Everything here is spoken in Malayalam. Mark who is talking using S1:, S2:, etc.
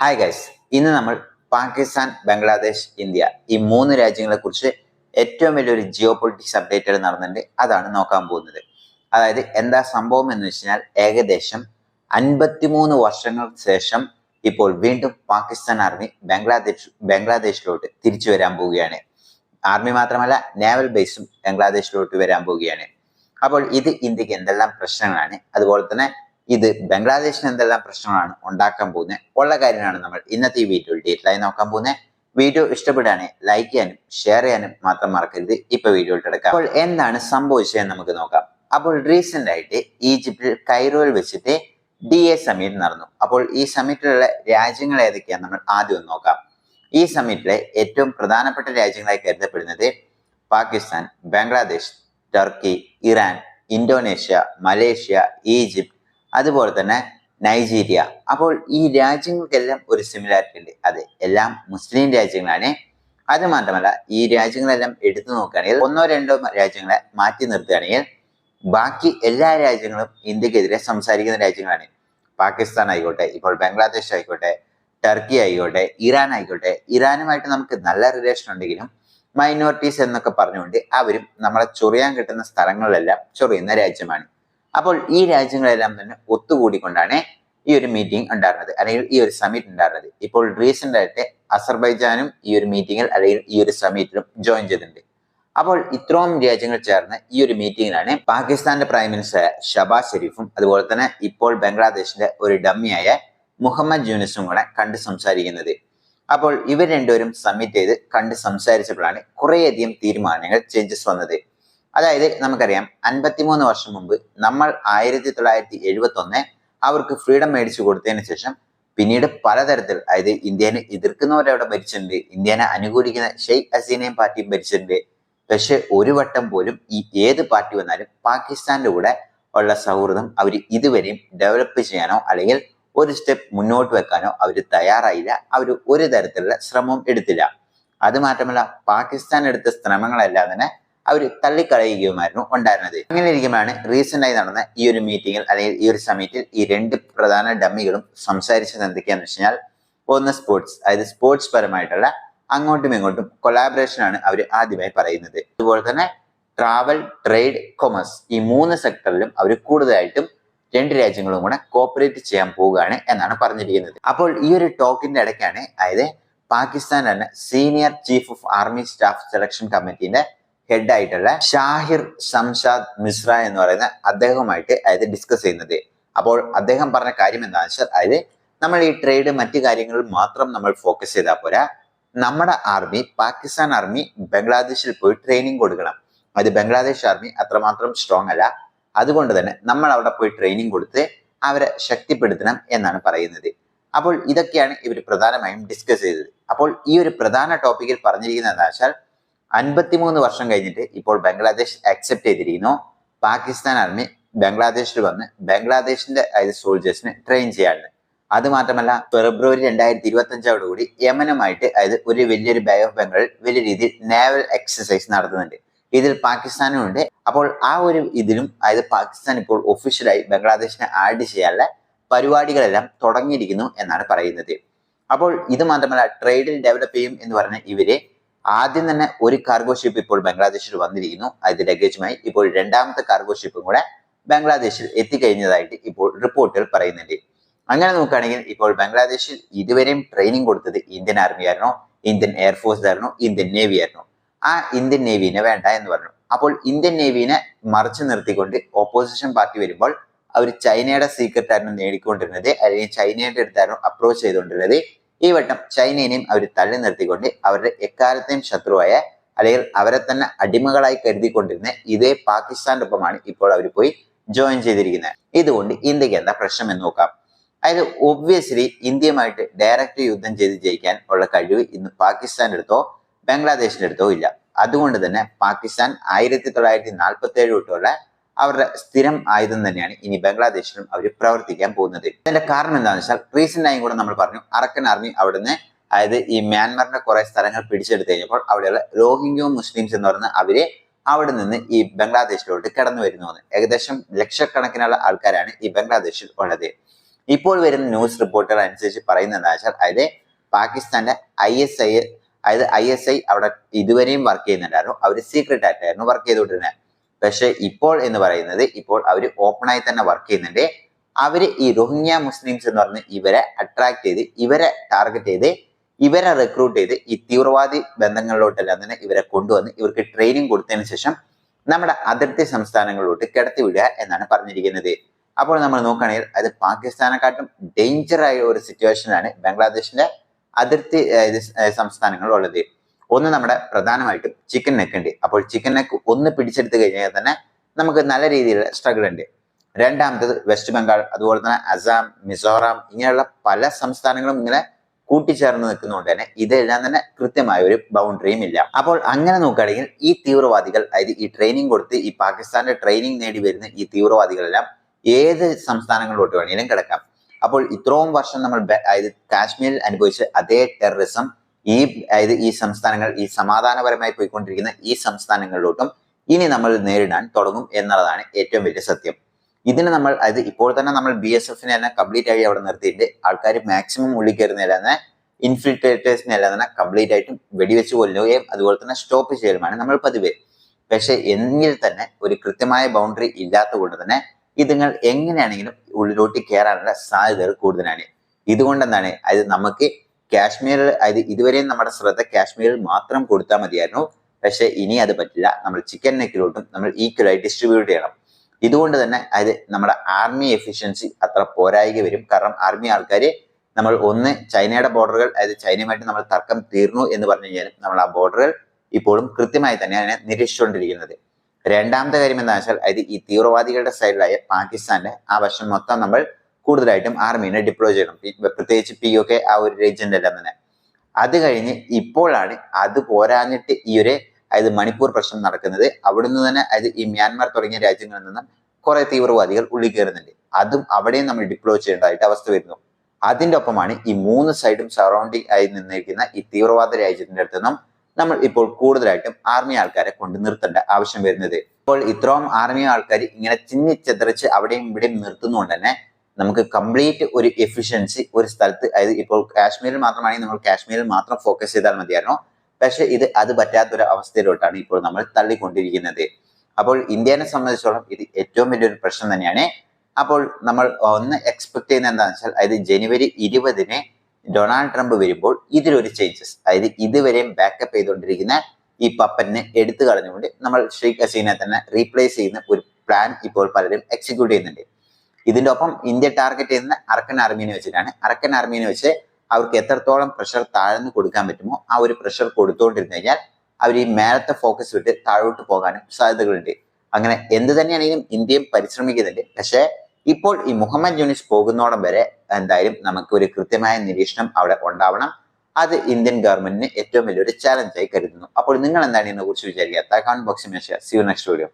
S1: ഹായ് ഗൈസ് ഇന്ന് നമ്മൾ പാകിസ്ഥാൻ ബംഗ്ലാദേശ് ഇന്ത്യ ഈ മൂന്ന് രാജ്യങ്ങളെ കുറിച്ച് ഏറ്റവും വലിയൊരു ജിയോ പൊളിറ്റിക്സ് അപ്ഡേറ്റ് നടന്നിട്ടുണ്ട്. അതാണ് നോക്കാൻ പോകുന്നത്. അതായത് എന്താ സംഭവം എന്ന് വെച്ചാൽ ഏകദേശം അൻപത്തിമൂന്ന് വർഷങ്ങൾക്ക് ശേഷം ഇപ്പോൾ വീണ്ടും പാകിസ്ഥാൻ ആർമി ബംഗ്ലാദേശ് ബംഗ്ലാദേശിലോട്ട് തിരിച്ചു വരാൻ പോവുകയാണ്. ആർമി മാത്രമല്ല നേവൽ ബേസും ബംഗ്ലാദേശിലോട്ട് വരാൻ പോവുകയാണ്. അപ്പോൾ ഇത് ഇന്ത്യയ്ക്ക് എന്തെല്ലാം പ്രശ്നങ്ങളാണ്? അതുപോലെ തന്നെ ഇത് ബംഗ്ലാദേശിന് എന്തെല്ലാം പ്രശ്നങ്ങളാണ് ഉണ്ടാക്കാൻ പോകുന്നത് ഉള്ള കാര്യമാണ് നമ്മൾ ഇന്നത്തെ ഈ വീഡിയോയിൽ ഡീറ്റെയിൽ ആയി നോക്കാൻ പോകുന്നത് വീഡിയോ ഇഷ്ടപ്പെടുകയാണെങ്കിൽ ലൈക്ക് ചെയ്യാനും ഷെയർ ചെയ്യാനും മാത്രം മറക്കരുത്. ഇപ്പൊ വീഡിയോ എടുക്കാം അപ്പോൾ എന്താണ് സംഭവിച്ചതെന്ന് നമുക്ക് നോക്കാം. അപ്പോൾ റീസെന്റ് ആയിട്ട് ഈജിപ്തിൽ കൈറോയിൽ വെച്ചിട്ട് ഡി എ സമിറ്റ് നടന്നു. അപ്പോൾ ഈ സമിറ്റിലുള്ള രാജ്യങ്ങൾ ഏതൊക്കെയാണ് നമ്മൾ ആദ്യം ഒന്ന് നോക്കാം. ഈ സമിറ്റിലെ ഏറ്റവും പ്രധാനപ്പെട്ട രാജ്യങ്ങളായി കരുതപ്പെടുന്നത് Pakistan Bangladesh Turkey Iran Indonesia Malaysia Egypt അതുപോലെ തന്നെ നൈജീരിയ. അപ്പോൾ ഈ രാജ്യങ്ങൾക്കെല്ലാം ഒരു സിമിലാരിറ്റി ഉണ്ട്. അതെ എല്ലാം മുസ്ലിം രാജ്യങ്ങളാണ്. അത് മാത്രമല്ല ഈ രാജ്യങ്ങളെല്ലാം എടുത്തു നോക്കുകയാണെങ്കിൽ ഒന്നോ രണ്ടോ രാജ്യങ്ങളെ മാറ്റി നിർത്തുകയാണെങ്കിൽ ബാക്കി എല്ലാ രാജ്യങ്ങളും ഇന്ത്യക്കെതിരെ സംസാരിക്കുന്ന രാജ്യങ്ങളാണ്. പാകിസ്ഥാൻ ആയിക്കോട്ടെ ഇപ്പോൾ ബംഗ്ലാദേശ് ആയിക്കോട്ടെ ടർക്കി ആയിക്കോട്ടെ ഇറാൻ ആയിക്കോട്ടെ ഇറാനുമായിട്ട് നമുക്ക് നല്ല റിലേഷൻ ഉണ്ടെങ്കിലും മൈനോറിറ്റീസ് എന്നൊക്കെ പറഞ്ഞുകൊണ്ട് അവരും നമ്മളെ ചൊറിയാൻ കിട്ടുന്ന സ്ഥലങ്ങളിലെല്ലാം ചൊറിയുന്ന രാജ്യമാണ്. അപ്പോൾ ഈ രാജ്യങ്ങളെല്ലാം തന്നെ ഒത്തുകൂടിക്കൊണ്ടാണ് ഈ ഒരു മീറ്റിംഗ് ഉണ്ടായിരുന്നത് അല്ലെങ്കിൽ ഈ ഒരു സമിറ്റ് ഉണ്ടായിരുന്നത്. ഇപ്പോൾ റീസെന്റ് ആയിട്ട് അസർബൈജാനും ഈ ഒരു മീറ്റിംഗിൽ അല്ലെങ്കിൽ ഈ ഒരു സമിറ്റിലും ജോയിൻ ചെയ്തിട്ടുണ്ട്. അപ്പോൾ ഇത്രയും രാജ്യങ്ങൾ ചേർന്ന് ഈ ഒരു മീറ്റിംഗിലാണ് പാകിസ്ഥാന്റെ പ്രൈം മിനിസ്റ്റർ ഷബാസ് ഷെരീഫും അതുപോലെ തന്നെ ഇപ്പോൾ ബംഗ്ലാദേശിന്റെ ഒരു ഡമ്മിയായ മുഹമ്മദ് യൂനിസും കൂടെ കണ്ട് സംസാരിക്കുന്നത്. അപ്പോൾ ഇവർ രണ്ടുപേരും സമ്മിറ്റ് ചെയ്ത് കണ്ട് സംസാരിച്ചപ്പോഴാണ് കുറേയധികം തീരുമാനങ്ങൾ ചേഞ്ചസ് വന്നത്. അതായത് നമുക്കറിയാം അൻപത്തിമൂന്ന് വർഷം മുമ്പ് നമ്മൾ ആയിരത്തി തൊള്ളായിരത്തി എഴുപത്തി ഒന്ന് അവർക്ക് ഫ്രീഡം മേടിച്ചു കൊടുത്തതിന് ശേഷം പിന്നീട് പലതരത്തിൽ അതായത് ഇന്ത്യനെ എതിർക്കുന്നവരവിടെ ഭരിച്ചിട്ടുണ്ട് ഇന്ത്യനെ അനുകൂലിക്കുന്ന ഷെയ്ഖ് ഹസീനയും പാർട്ടിയും ഭരിച്ചിട്ടുണ്ട്. പക്ഷെ ഒരു വട്ടം പോലും ഈ ഏത് പാർട്ടി വന്നാലും പാകിസ്ഥാന്റെ കൂടെ ഉള്ള സൗഹൃദം അവർ ഇതുവരെയും ഡെവലപ്പ് ചെയ്യാനോ അല്ലെങ്കിൽ ഒരു സ്റ്റെപ്പ് മുന്നോട്ട് വെക്കാനോ അവർ തയ്യാറായില്ല. അവർ ഒരു തരത്തിലുള്ള ശ്രമവും എടുത്തില്ല. അത് മാത്രമല്ല പാകിസ്ഥാൻ എടുത്ത ശ്രമങ്ങളെല്ലാം തന്നെ അവർ തള്ളിക്കളയുകയുമായിരുന്നു ഉണ്ടായിരുന്നത്. അങ്ങനെ ഇരിക്കുമ്പോഴാണ് റീസെന്റ് നടന്ന ഈ ഒരു മീറ്റിംഗിൽ അല്ലെങ്കിൽ ഈ ഒരു സമിറ്റിൽ ഈ രണ്ട് പ്രധാന ഡമ്മികളും സംസാരിച്ചത് എന്തൊക്കെയാന്ന് വെച്ച് കഴിഞ്ഞാൽ ഒന്ന് സ്പോർട്സ് അതായത് സ്പോർട്സ് പരമായിട്ടുള്ള അങ്ങോട്ടും ഇങ്ങോട്ടും കൊളാബറേഷൻ ആണ് അവർ ആദ്യമായി പറയുന്നത്. അതുപോലെ തന്നെ ട്രാവൽ ട്രേഡ് കൊമേഴ്സ് ഈ മൂന്ന് സെക്ടറിലും അവർ കൂടുതലായിട്ടും രണ്ട് രാജ്യങ്ങളും കൂടെ കോപ്പറേറ്റ് ചെയ്യാൻ പോവുകയാണ് എന്നാണ് പറഞ്ഞിരിക്കുന്നത്. അപ്പോൾ ഈ ഒരു ടോക്കിന്റെ ഇടയ്ക്കാണ് അതായത് പാകിസ്ഥാൻ തന്നെ senior chief of army staff selection കമ്മിറ്റിന്റെ head ആയിട്ടുള്ള ഷാഹിർ ഷംഷാദ് മിശ്ര എന്ന് പറയുന്ന അദ്ദേഹവുമായിട്ട് അതായത് ഡിസ്കസ് ചെയ്യുന്നത്. അപ്പോൾ അദ്ദേഹം പറഞ്ഞ കാര്യം എന്താണെന്ന് വെച്ചാൽ അതായത് നമ്മൾ ഈ ട്രേഡ് മറ്റു കാര്യങ്ങളിൽ മാത്രം നമ്മൾ ഫോക്കസ് ചെയ്താൽ പോരാ. നമ്മുടെ ആർമി പാകിസ്ഥാൻ ആർമി ബംഗ്ലാദേശിൽ പോയി ട്രെയിനിങ് കൊടുക്കണം. അത് ബംഗ്ലാദേശ് ആർമി അത്രമാത്രം സ്ട്രോങ് അല്ല. അതുകൊണ്ട് തന്നെ നമ്മൾ അവിടെ പോയി ട്രെയിനിങ് കൊടുത്ത് അവരെ ശക്തിപ്പെടുത്തണം എന്നാണ് പറയുന്നത്. അപ്പോൾ ഇതൊക്കെയാണ് ഇവർ പ്രധാനമായും ഡിസ്കസ് ചെയ്തത്. അപ്പോൾ ഈ ഒരു പ്രധാന ടോപ്പിക്കിൽ പറഞ്ഞിരിക്കുന്നത് എന്താ വെച്ചാൽ അൻപത്തിമൂന്ന് വർഷം കഴിഞ്ഞിട്ട് ഇപ്പോൾ ബംഗ്ലാദേശ് അക്സെപ്റ്റ് ചെയ്തിരിക്കുന്നു. പാകിസ്ഥാൻ ആർമി ബംഗ്ലാദേശിൽ വന്ന് ബംഗ്ലാദേശിന്റെ അതായത് സോൾജേഴ്സിനെ ട്രെയിൻ ചെയ്യാറുണ്ട്. അത് മാത്രമല്ല ഫെബ്രുവരി രണ്ടായിരത്തി ഇരുപത്തി അഞ്ചോടുകൂടി യമനുമായിട്ട് അതായത് ഒരു വലിയൊരു ബേ ഓഫ് ബംഗാൾ വലിയ രീതിയിൽ നേവൽ എക്സസൈസ് നടത്തുന്നുണ്ട്. ഇതിൽ പാകിസ്ഥാനും ഉണ്ട്. അപ്പോൾ ആ ഒരു ഇതിലും അതായത് പാകിസ്ഥാൻ ഇപ്പോൾ ഒഫീഷ്യലായി ബംഗ്ലാദേശിനെ ആഡ് ചെയ്യാനുള്ള പരിപാടികളെല്ലാം തുടങ്ങിയിരിക്കുന്നു എന്നാണ് പറയുന്നത്. അപ്പോൾ ഇത് മാത്രമല്ല ട്രേഡിൽ ഡെവലപ്പ് ചെയ്യും എന്ന് പറഞ്ഞ ഇവർ ആദ്യം തന്നെ ഒരു കാർഗോ ഷിപ്പ് ഇപ്പോൾ ബംഗ്ലാദേശിൽ വന്നിരിക്കുന്നു. അത് ലഗേജുമായി ഇപ്പോൾ രണ്ടാമത്തെ കാർഗോ ഷിപ്പും കൂടെ ബംഗ്ലാദേശിൽ എത്തിക്കഴിഞ്ഞതായിട്ട് ഇപ്പോൾ റിപ്പോർട്ടുകൾ പറയുന്നുണ്ട്. അങ്ങനെ നോക്കുകയാണെങ്കിൽ ഇപ്പോൾ ബംഗ്ലാദേശിൽ ഇതുവരെയും ട്രെയിനിങ് കൊടുത്തത് ഇന്ത്യൻ ആർമി ആയിരുന്നു? ഇന്ത്യൻ എയർഫോഴ്സ് ആയിരുന്നു? ഇന്ത്യൻ നേവി ആയിരുന്നു? ആ ഇന്ത്യൻ നേവിനെ വേണ്ട എന്ന് പറഞ്ഞു. അപ്പോൾ ഇന്ത്യൻ നേവിനെ മറിച്ച് നിർത്തിക്കൊണ്ട് ഓപ്പോസിഷൻ പാർട്ടി വരുമ്പോൾ അവർ ചൈനയുടെ സീക്രട്ടായിരുന്നു നേടിക്കൊണ്ടിരുന്നത്. അല്ലെങ്കിൽ ചൈനയുടെ അടുത്തായിരുന്നു അപ്രോച്ച് ചെയ്തുകൊണ്ടിരുന്നത്. ഈ വട്ടം ചൈനയെയും അവർ തള്ളി നിർത്തിക്കൊണ്ട് അവരുടെ എക്കാലത്തെയും ശത്രുവായ അല്ലെങ്കിൽ അവരെ തന്നെ അടിമകളായി കരുതിക്കൊണ്ടിരുന്ന ഇതേ പാകിസ്ഥാന്റെ ഒപ്പമാണ് ഇപ്പോൾ അവർ പോയി ജോയിൻ ചെയ്തിരിക്കുന്നത് ഇതുകൊണ്ട് ഇന്ത്യയ്ക്ക് എന്താ പ്രശ്നം എന്ന് നോക്കാം. അതായത് ഒബ്വിയസ്ലി ഇന്ത്യയുമായിട്ട് ഡയറക്റ്റ് യുദ്ധം ചെയ്ത് ജയിക്കാൻ ഉള്ള കഴിവ് ഇന്ന് പാകിസ്ഥാന്റെ അടുത്തോ ബംഗ്ലാദേശിന്റെ അടുത്തോ ഇല്ല. അതുകൊണ്ട് തന്നെ പാകിസ്ഥാൻ ആയിരത്തി തൊള്ളായിരത്തി നാൽപ്പത്തി ഏഴ് തൊട്ടുള്ള അവരുടെ സ്ഥിരം ആയുധം തന്നെയാണ് ഇനി ബംഗ്ലാദേശിലും അവർ പ്രവർത്തിക്കാൻ പോകുന്നത്. അതിന്റെ കാരണം എന്താണെന്ന് വെച്ചാൽ റീസെന്റ് ആയും കൂടെ നമ്മൾ പറഞ്ഞു അറക്കൻ ആർമി അവിടുന്ന് അതായത് ഈ മ്യാൻമറിന്റെ കുറെ സ്ഥലങ്ങൾ പിടിച്ചെടുത്തു കഴിഞ്ഞപ്പോൾ അവിടെയുള്ള റോഹിംഗ്യോ മുസ്ലിംസ് എന്ന് പറയുന്ന അവരെ അവിടെ നിന്ന് ഈ ബംഗ്ലാദേശിലോട്ട് കടന്നു വരുന്നു ഏകദേശം ലക്ഷക്കണക്കിനുള്ള ആൾക്കാരാണ് ഈ ബംഗ്ലാദേശിൽ ഉള്ളത്. ഇപ്പോൾ വരുന്ന ന്യൂസ് റിപ്പോർട്ടുകൾ അനുസരിച്ച് പറയുന്നത് എന്താ വെച്ചാൽ അതായത് പാകിസ്ഥാന്റെ ഐ എസ് ഐ അതായത് ഐ എസ് ഐ അവിടെ ഇതുവരെയും വർക്ക് ചെയ്യുന്നുണ്ടായിരുന്നു. അവർ സീക്രട്ട് ആയിട്ടായിരുന്നു വർക്ക് ചെയ്തുകൊണ്ടിരുന്നത്. പക്ഷെ ഇപ്പോൾ എന്ന് പറയുന്നത് ഇപ്പോൾ അവർ ഓപ്പണായി തന്നെ വർക്ക് ചെയ്യുന്നുണ്ട്. അവർ ഈ റോഹിംഗ്യ മുസ്ലിംസ് എന്ന് പറഞ്ഞ് ഇവരെ അട്രാക്ട് ചെയ്ത് ഇവരെ ടാർഗറ്റ് ചെയ്ത് ഇവരെ റിക്രൂട്ട് ചെയ്ത് ഈ തീവ്രവാദി ബന്ധങ്ങളിലോട്ടെല്ലാം തന്നെ ഇവരെ കൊണ്ടുവന്ന് ഇവർക്ക് ട്രെയിനിങ് കൊടുത്തതിന് ശേഷം നമ്മുടെ അതിർത്തി സംസ്ഥാനങ്ങളിലോട്ട് കിടത്തിവിടുക എന്നാണ് പറഞ്ഞിരിക്കുന്നത്. അപ്പോൾ നമ്മൾ നോക്കുകയാണെങ്കിൽ അത് പാകിസ്ഥാനെക്കാട്ടും ഡേഞ്ചറായ ഒരു സിറ്റുവേഷനാണ് ബംഗ്ലാദേശിന്റെ അതിർത്തി സംസ്ഥാനങ്ങളിലുള്ളത്. ഒന്ന് നമ്മുടെ പ്രധാനമായിട്ടും ചിക്കൻ നെക്ക് ഉണ്ട് അപ്പോൾ ചിക്കൻ നെക്ക് ഒന്ന് പിടിച്ചെടുത്ത് കഴിഞ്ഞാൽ തന്നെ നമുക്ക് നല്ല രീതിയിലുള്ള സ്ട്രഗിൾ ഉണ്ട് രണ്ടാമത്തത് വെസ്റ്റ് ബംഗാൾ അതുപോലെ തന്നെ അസാം മിസോറാം ഇങ്ങനെയുള്ള പല സംസ്ഥാനങ്ങളും ഇങ്ങനെ കൂട്ടിച്ചേർന്ന് നിൽക്കുന്നതുകൊണ്ട് തന്നെ ഇതെല്ലാം തന്നെ കൃത്യമായ ഒരു ബൗണ്ടറിയും ഇല്ല. അപ്പോൾ അങ്ങനെ നോക്കുകയാണെങ്കിൽ ഈ തീവ്രവാദികൾ അതായത് ഈ ട്രെയിനിങ് കൊടുത്ത് ഈ പാകിസ്ഥാന്റെ ട്രെയിനിങ് നേടി വരുന്ന ഈ തീവ്രവാദികളെല്ലാം ഏത് സംസ്ഥാനങ്ങളിലോട്ട് വേണമെങ്കിലും കിടക്കാം. അപ്പോൾ ഇത്രയും വർഷം നമ്മൾ അതായത് കാശ്മീരിൽ അനുഭവിച്ച അതേ ടെററിസം ഈ അതായത് ഈ സംസ്ഥാനങ്ങൾ ഈ സമാധാനപരമായി പോയിക്കൊണ്ടിരിക്കുന്ന ഈ സംസ്ഥാനങ്ങളിലോട്ടും ഇനി നമ്മൾ നേരിടാൻ തുടങ്ങും എന്നുള്ളതാണ് ഏറ്റവും വലിയ സത്യം. ഇതിന് നമ്മൾ അതായത് ഇപ്പോൾ തന്നെ നമ്മൾ ബി എസ് എഫിനെ തന്നെ കംപ്ലീറ്റ് ആയി അവിടെ നിർത്തിയിട്ട് ആൾക്കാർ മാക്സിമം ഉള്ളിൽ കയറുന്നില്ല തന്നെ ഇൻഫിൽട്രേറ്റേഴ്സിനെ എല്ലാം തന്നെ കംപ്ലീറ്റ് ആയിട്ടും വെടിവെച്ച് കൊല്ലുകയും അതുപോലെ തന്നെ സ്റ്റോപ്പ് ചെയ്യലുമാണ് നമ്മൾ പതിവ്. പക്ഷെ എങ്കിൽ തന്നെ ഒരു കൃത്യമായ ബൗണ്ടറി ഇല്ലാത്ത കൊണ്ട് തന്നെ ഇതുങ്ങൾ എങ്ങനെയാണെങ്കിലും ഉള്ളിലോട്ട് കയറാനുള്ള സാധ്യതകൾ കൂടുതലാണ്. ഇതുകൊണ്ട് എന്താണ് അത് നമുക്ക് കാശ്മീരിൽ അതായത് ഇതുവരെയും നമ്മുടെ ശ്രദ്ധ കാശ്മീരിൽ മാത്രം കൊടുത്താൽ മതിയായിരുന്നു. പക്ഷേ ഇനി അത് പറ്റില്ല. നമ്മൾ ചിക്കൻ നെക്കിലോട്ടും നമ്മൾ ഈക്വലായി ഡിസ്ട്രിബ്യൂട്ട് ചെയ്യണം. ഇതുകൊണ്ട് തന്നെ അത് നമ്മുടെ ആർമി എഫിഷ്യൻസി അത്ര പോരായിക വരും. കാരണം ആർമി ആൾക്കാർ നമ്മൾ ഒന്ന് ചൈനയുടെ ബോർഡറുകൾ അതായത് ചൈനയുമായിട്ട് നമ്മൾ തർക്കം തീർന്നു എന്ന് പറഞ്ഞു കഴിഞ്ഞാലും നമ്മൾ ആ ബോർഡറുകൾ ഇപ്പോഴും കൃത്യമായി തന്നെയാണ് നിരീക്ഷിച്ചുകൊണ്ടിരിക്കുന്നത്. രണ്ടാമത്തെ കാര്യം എന്താണെന്ന് വെച്ചാൽ അതായത് ഈ തീവ്രവാദികളുടെ സൈഡിലായ പാകിസ്ഥാന്റെ ആ വശം മൊത്തം നമ്മൾ കൂടുതലായിട്ടും ആർമീനെ ഡിപ്ലോയ് ചെയ്യണം. പ്രത്യേകിച്ച് പി ഒക്കെ ആ ഒരു റീജിയന്റെ എല്ലാം തന്നെ. അത് കഴിഞ്ഞ് ഇപ്പോഴാണ് അത് പോരാഞ്ഞിട്ട് ഈ ഒരു അതായത് മണിപ്പൂർ പ്രശ്നം നടക്കുന്നത്. അവിടുന്ന് തന്നെ അതായത് ഈ മ്യാൻമാർ തുടങ്ങിയ രാജ്യങ്ങളിൽ നിന്ന് കുറെ തീവ്രവാദികൾ ഉള്ളിൽ കയറുന്നുണ്ട്. അതും അവിടെയും നമ്മൾ ഡിപ്ലോയ് ചെയ്യേണ്ടതായിട്ട് അവസ്ഥ വരുന്നു. അതിന്റെ ഒപ്പമാണ് ഈ മൂന്ന് സൈഡും സറൗണ്ടിങ് ആയി നിന്നിരിക്കുന്ന ഈ തീവ്രവാദ രാജ്യത്തിന്റെ അടുത്ത് നിന്നും നമ്മൾ ഇപ്പോൾ കൂടുതലായിട്ടും ആർമി ആൾക്കാരെ കൊണ്ട് നിർത്തേണ്ട ആവശ്യം വരുന്നത്. ഇപ്പോൾ ഇത്രയും ആർമി ആൾക്കാർ ഇങ്ങനെ ചിന്നിച്ചെതറിച്ച് അവിടെയും ഇവിടെയും നിർത്തുന്നതുകൊണ്ട് തന്നെ നമുക്ക് കംപ്ലീറ്റ് ഒരു എഫിഷ്യൻസി ഒരു സ്ഥലത്ത് അതായത് ഇപ്പോൾ കാശ്മീരിൽ മാത്രമാണെങ്കിൽ നമ്മൾ കാശ്മീരിൽ മാത്രം ഫോക്കസ് ചെയ്താൽ മതിയായിരുന്നു. പക്ഷേ ഇത് അത് പറ്റാത്തൊരു അവസ്ഥയിലോട്ടാണ് ഇപ്പോൾ നമ്മൾ തള്ളിക്കൊണ്ടിരിക്കുന്നത്. അപ്പോൾ ഇന്ത്യനെ സംബന്ധിച്ചോളം ഇത് ഏറ്റവും വലിയൊരു പ്രശ്നം തന്നെയാണ്. അപ്പോൾ നമ്മൾ ഒന്ന് എക്സ്പെക്ട് ചെയ്യുന്ന എന്താണെന്ന് വെച്ചാൽ അതായത് ജനുവരി ഇരുപതിന് ഡൊണാൾഡ് ട്രംപ് വരുമ്പോൾ ഇതിലൊരു ചേഞ്ചസ് അതായത് ഇതുവരെയും ബാക്കപ്പ് ചെയ്തുകൊണ്ടിരിക്കുന്ന ഈ പപ്പറ്റിനെ എടുത്തു കളഞ്ഞുകൊണ്ട് നമ്മൾ ഷെയ്ഖ് ഹസീനെ തന്നെ റീപ്ലേസ് ചെയ്യുന്ന ഒരു പ്ലാൻ ഇപ്പോൾ പലരും എക്സിക്യൂട്ട് ചെയ്യുന്നുണ്ട്. ഇതിന്റെ ഒപ്പം ഇന്ത്യ ടാർഗറ്റ് ചെയ്യുന്ന അറക്കൻ ആർമീനെ വെച്ചിട്ടാണ്. അറക്കൻ ആർമീനെ വെച്ച് അവർക്ക് എത്രത്തോളം പ്രഷർ താഴ്ന്നു കൊടുക്കാൻ പറ്റുമോ ആ ഒരു പ്രഷർ കൊടുത്തുകൊണ്ടിരുന്നു കഴിഞ്ഞാൽ അവർ ഈ മേലത്തെ ഫോക്കസ് വിട്ട് താഴോട്ട് പോകാനും സാധ്യതകളുണ്ട്. അങ്ങനെ എന്ത് തന്നെയാണെങ്കിലും ഇന്ത്യയും പരിശ്രമിക്കുന്നുണ്ട്. പക്ഷേ ഇപ്പോൾ ഈ മുഹമ്മദ് യൂനിസ് പോകുന്നോടം വരെ എന്തായാലും നമുക്ക് ഒരു കൃത്യമായ നിരീക്ഷണം അവിടെ ഉണ്ടാവണം. അത് ഇന്ത്യൻ ഗവൺമെന്റിന് ഏറ്റവും വലിയൊരു ചാലഞ്ചായി കരുതുന്നു. അപ്പോൾ നിങ്ങൾ എന്താണ് ഇതിനെ കുറിച്ച് വിചാരിക്കുക താക്കാൻ ബോക്സിൽ സി യു നെക്സ്റ്റ് വീഡിയോ